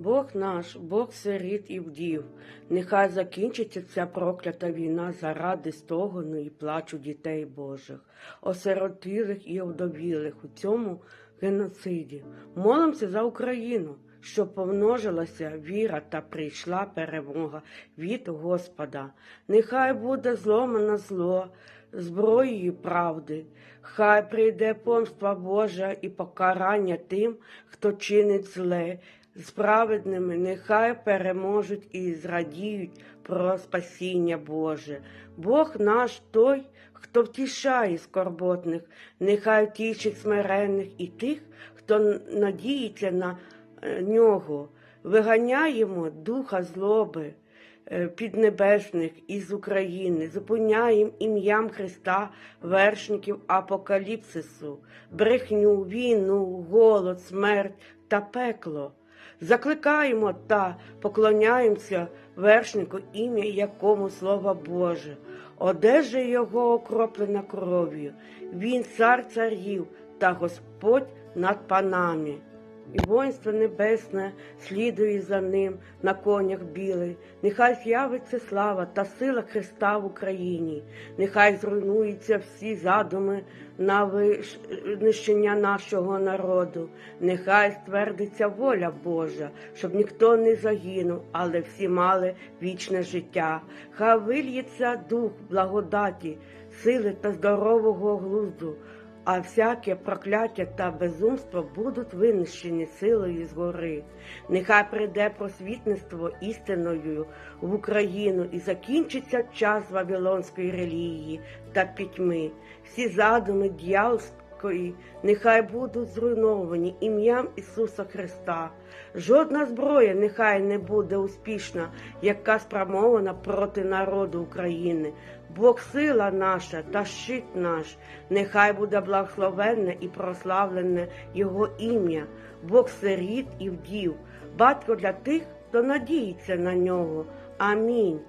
Бог наш, Бог сиріт і вдів, нехай закінчиться ця проклята війна заради стогону і плачу дітей Божих, осиротілих і овдовілих у цьому геноциді. Молимося за Україну, щоб помножилася віра та прийшла перемога від Господа. Нехай буде зломано зло зброєю правди, хай прийде помства Божа і покарання тим, хто чинить зле. Справедними нехай переможуть і зрадіють про спасіння Боже. Бог наш той, хто втішає скорботних, нехай втішить смиренних і тих, хто надіється на е, нього, виганяємо духа злоби е, піднебесних із України, зупиняємо ім'ям Христа, вершників апокаліпсису, брехню, війну, голод, смерть та пекло. Закликаємо та поклоняємося вершнику, ім'я якому слово Боже, одежа його окроплена кров'ю, він цар царів та Господь над панами. І воїнство небесне слідує за ним на конях білий. Нехай з'явиться слава та сила Христа в Україні. Нехай зруйнуються всі задуми на винищення нашого народу. Нехай ствердиться воля Божа, щоб ніхто не загинув, але всі мали вічне життя. Хай вильється дух благодаті, сили та здорового глузду а всяке прокляття та безумство будуть винищені силою згори. Нехай прийде просвітництво істиною в Україну і закінчиться час Вавилонської релігії та пітьми. Всі задуми дьявольської нехай будуть зруйновані ім'ям Ісуса Христа. Жодна зброя нехай не буде успішна, яка спрямована проти народу України. Бог сила наша та щит наш, нехай буде благословенне і прославлене Його ім'я, Бог сиріт і вдів, батько для тих, хто надіється на нього. Амінь.